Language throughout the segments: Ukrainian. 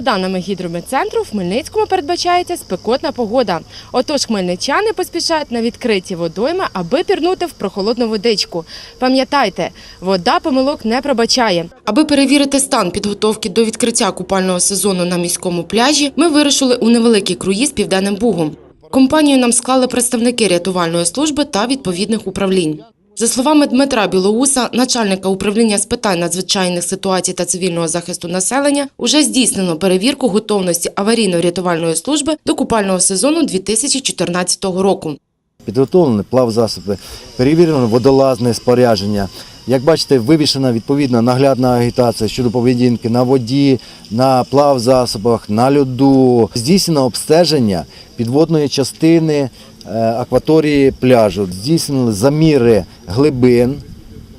За даними гідрометцентру, в Хмельницькому передбачається спекотна погода. Отож, хмельничани поспішають на відкриті водойми, аби пірнути в прохолодну водичку. Пам'ятайте, вода помилок не пробачає. Аби перевірити стан підготовки до відкриття купального сезону на міському пляжі, ми вирушили у невеликий круїз Південним Бугом. Компанію нам склали представники рятувальної служби та відповідних управлінь. За словами Дмитра Білоуса, начальника управління з питань надзвичайних ситуацій та цивільного захисту населення, уже здійснено перевірку готовності аварійно-рятувальної служби до купального сезону 2014 року. Підготовлені плавзасоби, перевірено водолазне спорядження. Як бачите, вивішена відповідна наглядна агітація щодо поведінки на воді, на плавзасобах, на льоду. Здійснено обстеження підводної частини акваторії пляжу. Здійснили заміри глибин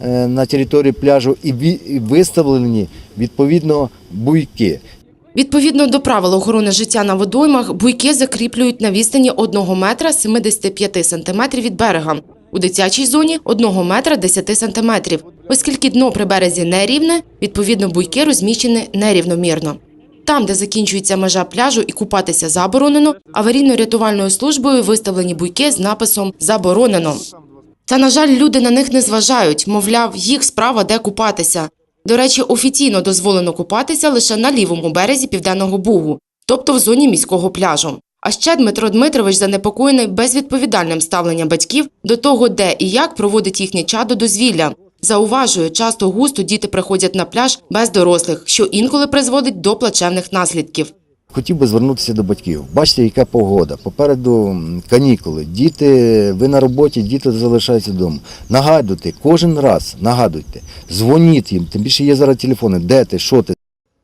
е, на території пляжу і виставлені відповідно буйки. Відповідно до правил охорони життя на водоймах, буйки закріплюють на відстані 1 метра 75 сантиметрів від берега. У дитячій зоні 1 метра 10 сантиметрів. Оскільки дно при березі нерівне, відповідно буйки розміщені нерівномірно. Там, де закінчується межа пляжу і купатися заборонено, аварійно-рятувальною службою виставлені буйки з написом Заборонено. Та, на жаль, люди на них не зважають, мовляв, їх справа де купатися. До речі, офіційно дозволено купатися лише на лівому березі Південного Бугу, тобто в зоні міського пляжу. А ще Дмитро Дмитрович занепокоєний безвідповідальним ставленням батьків до того, де і як проводить їхнє чадо дозвілля. Зауважує, часто густо діти приходять на пляж без дорослих, що інколи призводить до плачевних наслідків. Хотів би звернутися до батьків. Бачите, яка погода. Попереду канікули. Діти, ви на роботі, діти залишаються вдома. Нагадуйте, кожен раз нагадуйте, дзвоніть їм, тим більше є зараз телефони, де ти, що ти.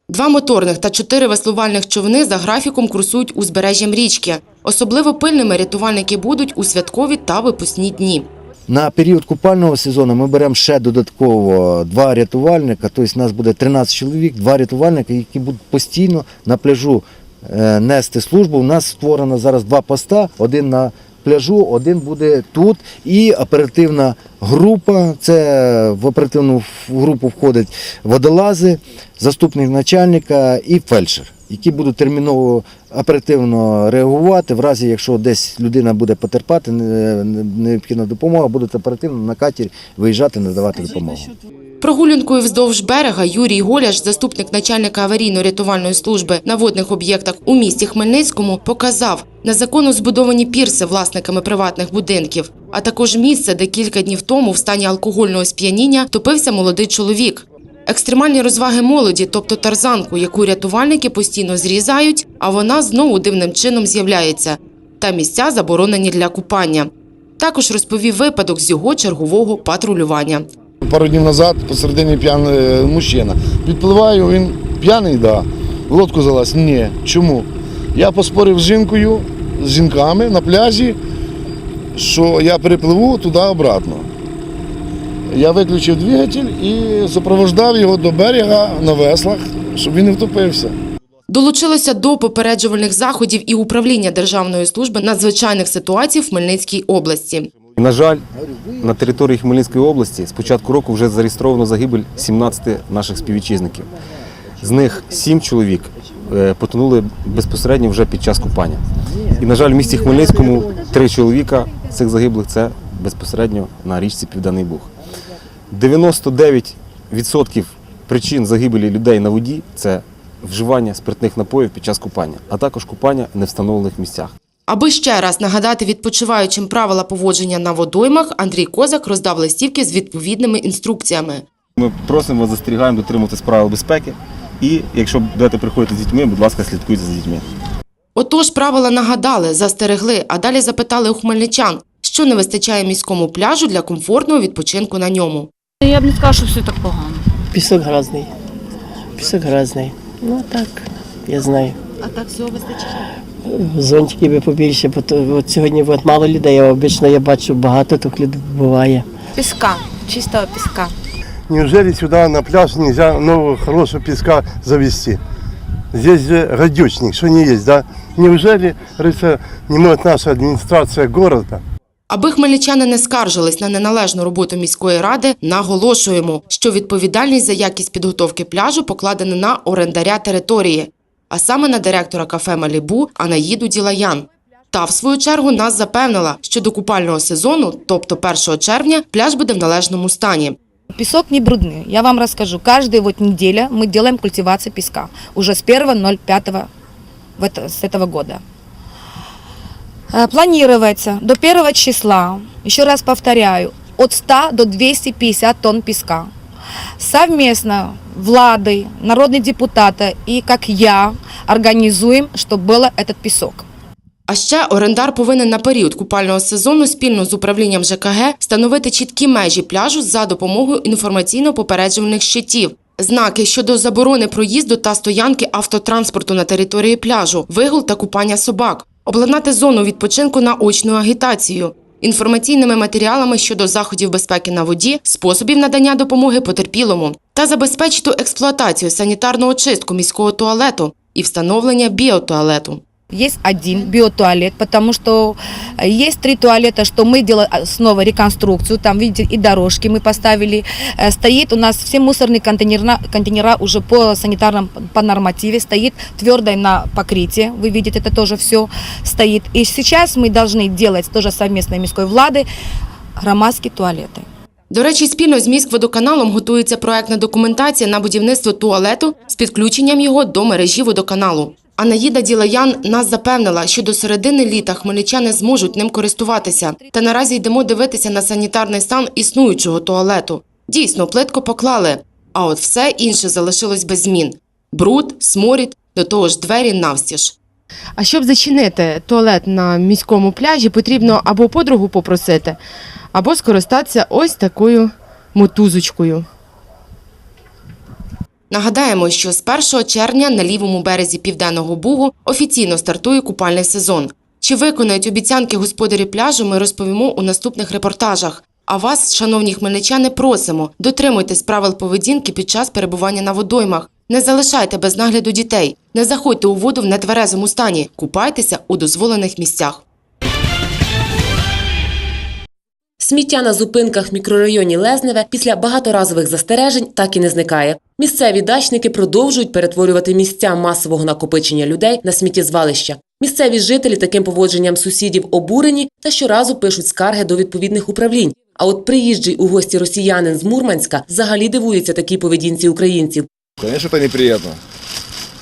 Два моторних та чотири веслувальних човни за графіком курсують узбережжям річки. Особливо пильними рятувальники будуть у святкові та випускні дні. На період купального сезону ми беремо ще додатково два рятувальника, тобто нас буде 13 чоловік, два рятувальника, які будуть постійно на пляжу е, нести службу. У нас створено зараз два поста, один на пляжу, один буде тут. І оперативна група, це в оперативну групу входять водолази, заступник начальника і фельдшер, які будуть терміново оперативно реагувати в разі, якщо десь людина буде потерпати, не- не- необхідна допомога, будуть оперативно на катері виїжджати, надавати допомогу. Прогулянкою вздовж берега Юрій Голяш, заступник начальника аварійно-рятувальної служби на водних об'єктах у місті Хмельницькому, показав незаконно збудовані пірси власниками приватних будинків, а також місце, де кілька днів тому в стані алкогольного сп'яніння топився молодий чоловік. Екстремальні розваги молоді, тобто тарзанку, яку рятувальники постійно зрізають, а вона знову дивним чином з'являється. Та місця заборонені для купання. Також розповів випадок з його чергового патрулювання. Пару днів назад посередині п'яний е, мужчина. Підпливаю, він п'яний, да. В лодку залазь. Ні. Чому? Я поспорив з жінкою, з жінками на пляжі, що я перепливу туди обратно. Я виключив двигатель і супроводжав його до берега на веслах, щоб він не втопився. Долучилося до попереджувальних заходів і управління Державної служби надзвичайних ситуацій в Хмельницькій області. На жаль, на території Хмельницької області з початку року вже зареєстровано загибель 17 наших співвітчизників. З них 7 чоловік е, потонули безпосередньо вже під час купання. І, на жаль, в місті Хмельницькому три чоловіка цих загиблих це безпосередньо на річці Південний Буг. 99% причин загибелі людей на воді це вживання спиртних напоїв під час купання, а також купання в невстановлених місцях. Аби ще раз нагадати відпочиваючим правила поводження на водоймах, Андрій Козак роздав листівки з відповідними інструкціями. Ми просимо, вас застерігаємо дотримуватись правил безпеки. І якщо будете приходити з дітьми, будь ласка, слідкуйте за дітьми. Отож, правила нагадали, застерегли, а далі запитали у хмельничан, що не вистачає міському пляжу для комфортного відпочинку на ньому. Я б не сказала, що все так погано. Пісок грязний. Пісок грязний. Ну так, я знаю. А так всього вистачає? Зонтики би побільше, бо то, от сьогодні от мало людей, а обично я бачу багато тут людей буває. Піска, чистого піска. Неужели сюда на пляж нельзя нового хорошего песка завести? Здесь же гадючник, что не есть, да? Неужели, говорится, не может наша администрация города Аби хмельничани не скаржились на неналежну роботу міської ради, наголошуємо, що відповідальність за якість підготовки пляжу покладена на орендаря території. а саме на директора кафе Малібу Анаїду Ділаян. Та, в свою чергу, нас запевнила, що до купального сезону, тобто 1 червня, пляж буде в належному стані. Песок не брудный. Я вам расскажу. Каждая вот неделя мы делаем культивацию песка. Уже с 1.05 в это- с этого года. Э, Планируется до 1 числа, еще раз повторяю, от 100 до 250 тонн песка. Совместно влады, народные депутаты и как я организуем, чтобы был этот песок. А ще орендар повинен на період купального сезону спільно з управлінням ЖКГ встановити чіткі межі пляжу за допомогою інформаційно-попереджувальних щитів. Знаки щодо заборони проїзду та стоянки автотранспорту на території пляжу, вигул та купання собак, обладнати зону відпочинку на очну агітацію, інформаційними матеріалами щодо заходів безпеки на воді, способів надання допомоги потерпілому та забезпечити експлуатацію санітарного чистку міського туалету і встановлення біотуалету. Есть один биотуалет, потому что э, есть три туалета, что мы делаем а, снова реконструкцию. Там, видите, и дорожки мы поставили. Э, Стоит у нас все мусорные контейнера, контейнера уже по санитарным, по нормативе. Стоит твердое на покрытие. Вы видите, это тоже все стоит. И сейчас мы должны делать тоже совместно мирской влады громадские туалеты. До речі, спільно з міськводоканалом готується проектна документація на будівництво туалету з підключенням його до мережі водоканалу. Анаїда Ділаян нас запевнила, що до середини літа хмельничани зможуть ним користуватися. Та наразі йдемо дивитися на санітарний стан існуючого туалету. Дійсно, плитку поклали, а от все інше залишилось без змін: бруд, сморід, до того ж двері навстіж. А щоб зачинити туалет на міському пляжі, потрібно або подругу попросити, або скористатися ось такою мотузочкою. Нагадаємо, що з 1 червня на лівому березі Південного Бугу офіційно стартує купальний сезон. Чи виконають обіцянки господарі пляжу, ми розповімо у наступних репортажах. А вас, шановні хмельничани, просимо дотримуйтесь правил поведінки під час перебування на водоймах. Не залишайте без нагляду дітей, не заходьте у воду в нетверезому стані, купайтеся у дозволених місцях. Сміття на зупинках в мікрорайоні Лезневе після багаторазових застережень так і не зникає. Місцеві дачники продовжують перетворювати місця масового накопичення людей на сміттєзвалища. Місцеві жителі таким поводженням сусідів обурені та щоразу пишуть скарги до відповідних управлінь. А от приїжджий у гості росіянин з Мурманська взагалі дивується такій поведінці українців. Звісно, це неприятно.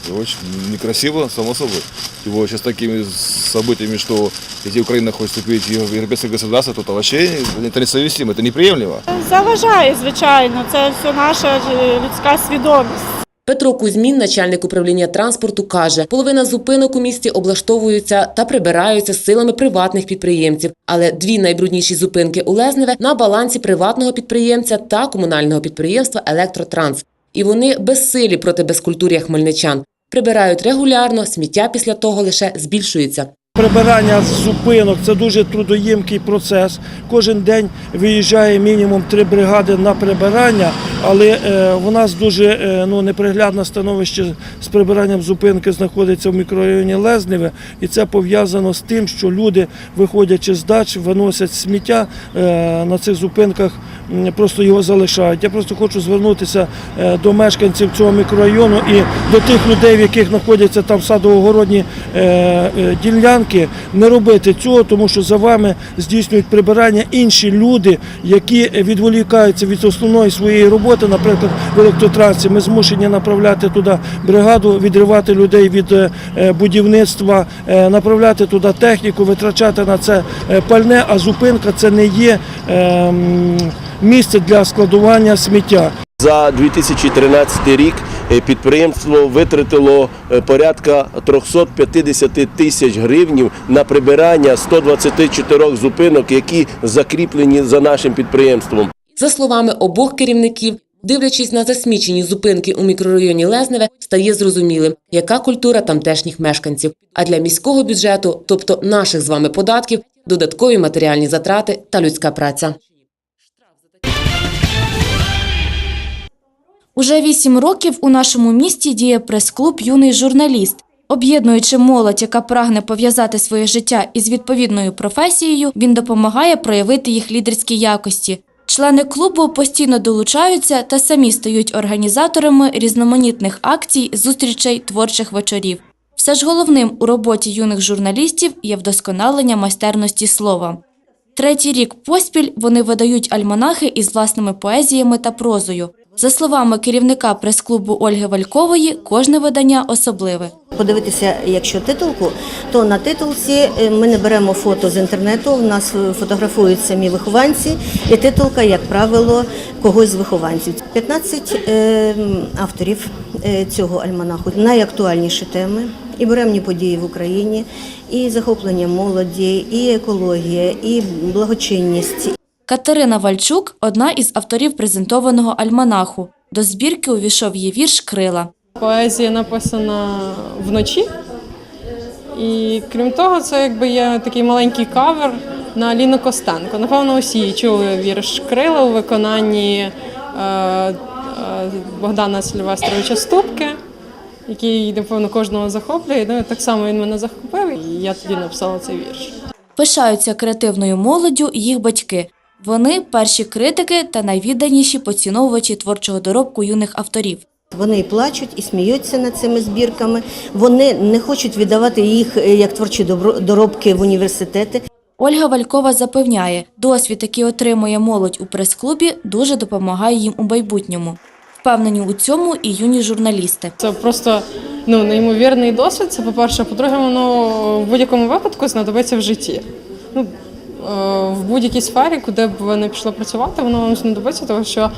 И очень некрасиво, само собой. Тем более сейчас такими событиями, что если Украина хочет вступить в европейское государство, то это вообще это несовместимо, это неприемлемо. Заважає, звичайно, це все наша е, людська свідомість. Петро Кузьмін, начальник управління транспорту, каже, половина зупинок у місті облаштовуються та прибираються силами приватних підприємців. Але дві найбрудніші зупинки у Лезневе на балансі приватного підприємця та комунального підприємства Електротранс. І вони безсилі проти безкультур'я хмельничан. Прибирають регулярно, сміття після того лише збільшується. Прибирання з зупинок це дуже трудоємкий процес. Кожен день виїжджає мінімум три бригади на прибирання, але е, у нас дуже е, ну, неприглядне становище з прибиранням зупинки знаходиться в мікрорайоні Лезневе, і це пов'язано з тим, що люди, виходячи з дач, виносять сміття е, на цих зупинках, просто його залишають. Я просто хочу звернутися е, до мешканців цього мікрорайону і до тих людей, в яких знаходяться там садово-городні е, е, ділянки, не робити цього, тому що за вами здійснюють прибирання інші люди, які відволікаються від основної своєї роботи, наприклад, в електротрансі. Ми змушені направляти туди бригаду, відривати людей від е, е, будівництва, е, направляти туди техніку, витрачати на це пальне, а зупинка це не є е, місце для складування сміття. За 2013 рік підприємство витратило порядка 350 тисяч гривнів на прибирання 124 зупинок, які закріплені за нашим підприємством. За словами обох керівників, дивлячись на засмічені зупинки у мікрорайоні Лезневе, стає зрозумілим, яка культура тамтешніх мешканців. А для міського бюджету, тобто наших з вами податків, додаткові матеріальні затрати та людська праця. Уже вісім років у нашому місті діє прес-клуб Юний журналіст. Об'єднуючи молодь, яка прагне пов'язати своє життя із відповідною професією, він допомагає проявити їх лідерські якості. Члени клубу постійно долучаються та самі стають організаторами різноманітних акцій, зустрічей, творчих вечорів. Все ж головним у роботі юних журналістів є вдосконалення майстерності слова. Третій рік поспіль вони видають альманахи із власними поезіями та прозою. За словами керівника прес-клубу Ольги Валькової, кожне видання особливе. Подивитися, якщо титулку, то на титулці е, ми не беремо фото з інтернету. У нас фотографують самі вихованці, і титулка, як правило, когось з вихованців. 15 е, авторів е, цього альманаху найактуальніші теми. І буремні події в Україні, і захоплення молоді, і екологія, і благочинність, Катерина Вальчук одна із авторів презентованого альманаху. До збірки увійшов її вірш Крила. Поезія написана вночі. І крім того, це якби є такий маленький кавер на Ліну Костенко. Напевно, усі чули вірш Крила у виконанні е, е, Богдана Сильвестровича Ступки, який, напевно, кожного захоплює. Ну, так само він мене захопив, і я тоді написала цей вірш. Пишаються креативною молоддю їх батьки. Вони перші критики та найвідданіші поціновувачі творчого доробку юних авторів. Вони і плачуть, і сміються над цими збірками. Вони не хочуть віддавати їх е, як творчі доробки в університети. Ольга Валькова запевняє, досвід, який отримує молодь у прес-клубі, дуже допомагає їм у майбутньому. Впевнені у цьому і юні журналісти. Це просто ну, неймовірний досвід. Це по-перше, по-друге, воно в будь-якому випадку знадобиться в житті. Ну, в будь-якій сфері, куди б ви не пішли працювати, воно вам знадобиться, тому що е,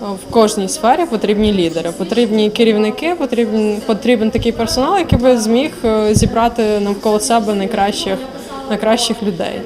в кожній сфері потрібні лідери, потрібні керівники, потрібен, потрібен такий персонал, який би зміг е, зібрати навколо себе найкращих, найкращих людей.